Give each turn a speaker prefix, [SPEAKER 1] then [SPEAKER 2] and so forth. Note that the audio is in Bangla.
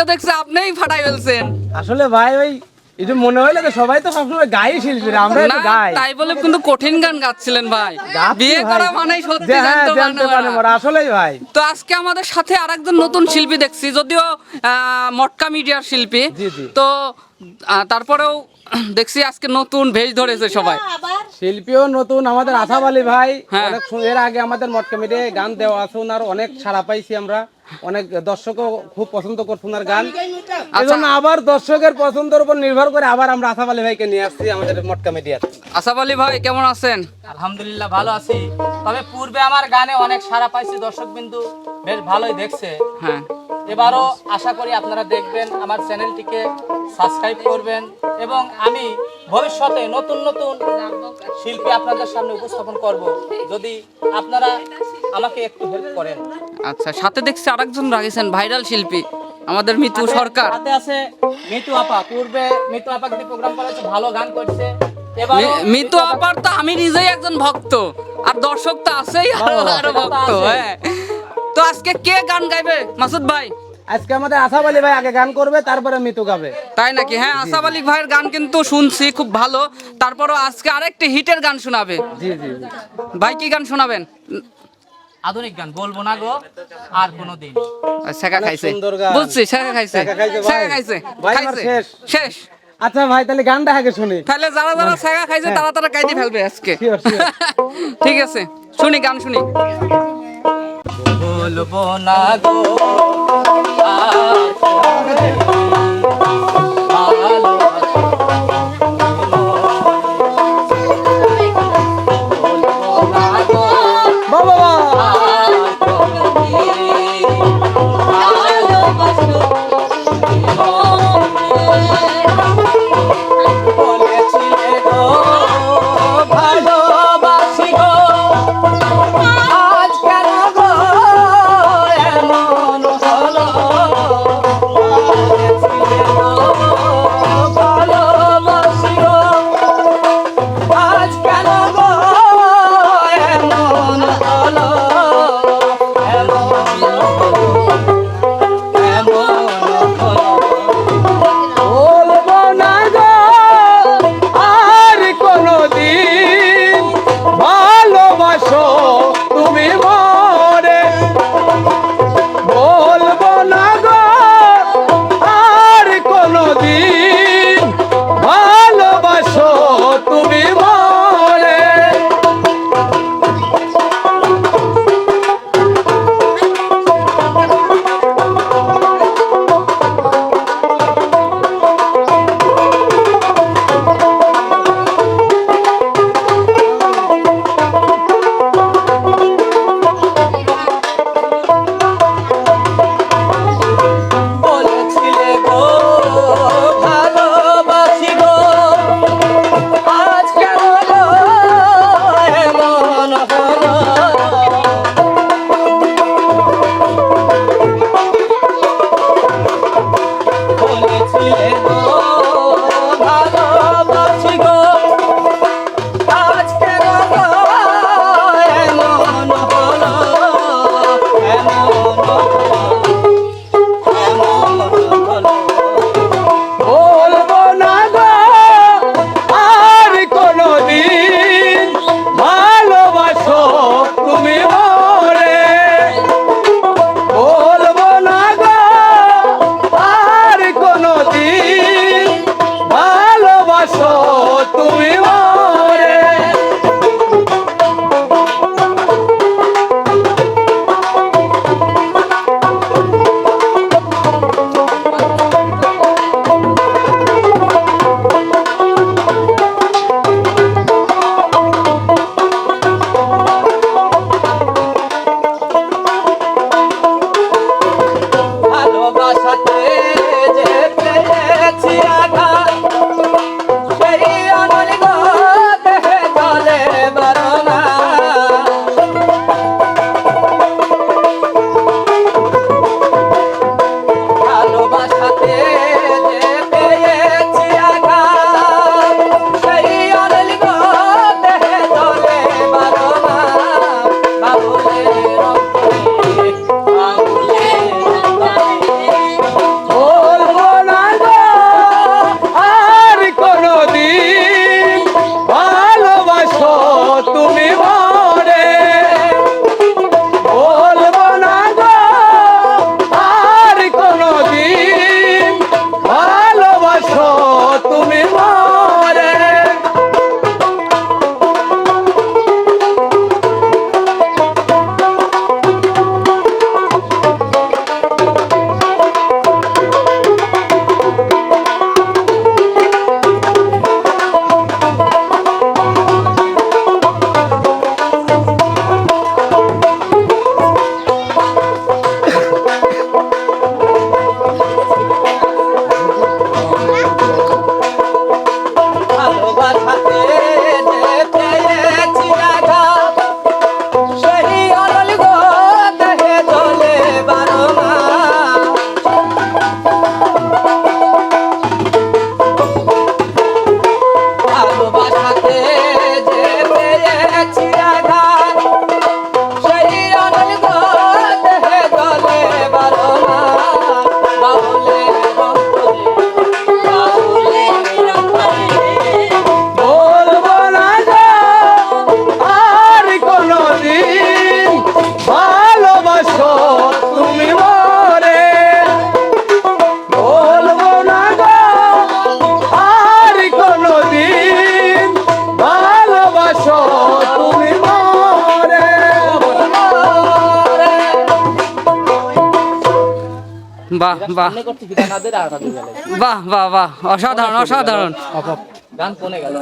[SPEAKER 1] আজকে দেখছি আপনিই ফাটাই ফেলছেন।
[SPEAKER 2] আসলে ভাই ওই মনে হইল যে সবাই তো সবসময় গাই শিল্পী আমরা একটু গাই।
[SPEAKER 1] তাই বলে কিন্তু কঠিন গান গাচ্ছিলেন ভাই। বিয়ে করা মানেই সত্যি
[SPEAKER 2] হ্যাঁ,
[SPEAKER 1] জানতে
[SPEAKER 2] জানতে
[SPEAKER 1] পারে
[SPEAKER 2] পারে আসলেই ভাই।
[SPEAKER 1] তো আজকে আমাদের সাথে আরেকজন নতুন শিল্পী দেখছি যদিও আহ, মটকা মিডিয়ার শিল্পী।
[SPEAKER 2] জি, জি।
[SPEAKER 1] তো তারপরেও দেখছি আজকে নতুন ভেজ ধরেছে সবাই।
[SPEAKER 2] শিল্পীও নতুন আমাদের আসাব আলী ভাই।
[SPEAKER 1] হ্যাঁ।
[SPEAKER 2] অনেক এর আগে আমাদের মট কমিটি গান দেওয়া আছে ওনার অনেক সাড়া পাইছি আমরা। অনেক দর্শকও খুব পছন্দ করছে ওনার গান।
[SPEAKER 1] আচ্ছা।
[SPEAKER 2] এই জন্য আবার দর্শকের পছন্দের উপর নির্ভর করে আবার আমরা আসাব আলী ভাইকে নিয়ে আসছি আমাদের মট কমিটিয়ার
[SPEAKER 1] আসাফ আলী ভাই কেমন আছেন?
[SPEAKER 3] আলহামদুলিল্লাহ ভালো আছি। তবে পূর্বে আমার গানে অনেক সাড়া পাইছি দর্শক বিন্দু বেশ ভালোই দেখছে।
[SPEAKER 1] হ্যাঁ।
[SPEAKER 3] এবারও আশা করি আপনারা দেখবেন আমার চ্যানেলটিকে সাবস্ক্রাইব করবেন এবং আমি ভবিষ্যতে নতুন নতুন শিল্পী আপনাদের সামনে উপস্থাপন করব। যদি আপনারা আমাকে একটু হেল্প করেন।
[SPEAKER 1] আচ্ছা সাথে দেখছি আরেকজন রাখেছেন ভাইরাল শিল্পী আমাদের মিতু সরকার।
[SPEAKER 3] হাতে আছে মিতু আপা পূর্বে মিতু আপা কিন্তু প্রোগ্রাম করা হচ্ছে ভালো গান করছে।
[SPEAKER 1] মিতু আপার তো আমি নিজেই একজন ভক্ত আর দর্শক তো আছেই
[SPEAKER 3] আরও আরও
[SPEAKER 1] ভক্ত হ্যাঁ। তো আজকে কে গান গাইবে মাসুদ ভাই?
[SPEAKER 2] আজকে আমাদের আসাব আলী ভাই আগে গান করবে তারপরে মিতু গাবে।
[SPEAKER 1] তাই নাকি? হ্যাঁ আসাফ আলী ভাইয়ের গান কিন্তু শুনছি খুব ভালো। তারপরও আজকে আরেকটি হিটের গান শোনাবে।
[SPEAKER 2] জি জি জি।
[SPEAKER 1] ভাই কি গান শোনাবেন?
[SPEAKER 3] আধুনিক গান বলব না গো আর কোনো দিন
[SPEAKER 1] শেখা খাইছে।
[SPEAKER 2] সুন্দর গান।
[SPEAKER 1] বুঝছি শেখা খাইছে।
[SPEAKER 2] শেখা খাইছে ভাই।
[SPEAKER 1] শেখা খাইছে
[SPEAKER 2] ভাই আমার
[SPEAKER 1] খাইছে।
[SPEAKER 2] শেষ।
[SPEAKER 1] শেষ।
[SPEAKER 2] আচ্ছা ভাই তাহলে গানটা আগে শুনি।
[SPEAKER 1] তাহলে যারা যারা শেখা খাইছে তারা তারা গাইতে ফেলবে আজকে।
[SPEAKER 2] Sure, sure.
[SPEAKER 1] ঠিক আছে শুনি গান শুনি।
[SPEAKER 3] বলব না গো। Oh, 서
[SPEAKER 1] বাহ বাহ। বাহ বাহ বাহ। অসাধারণ অসাধারণ।
[SPEAKER 3] গান কোনে গেল।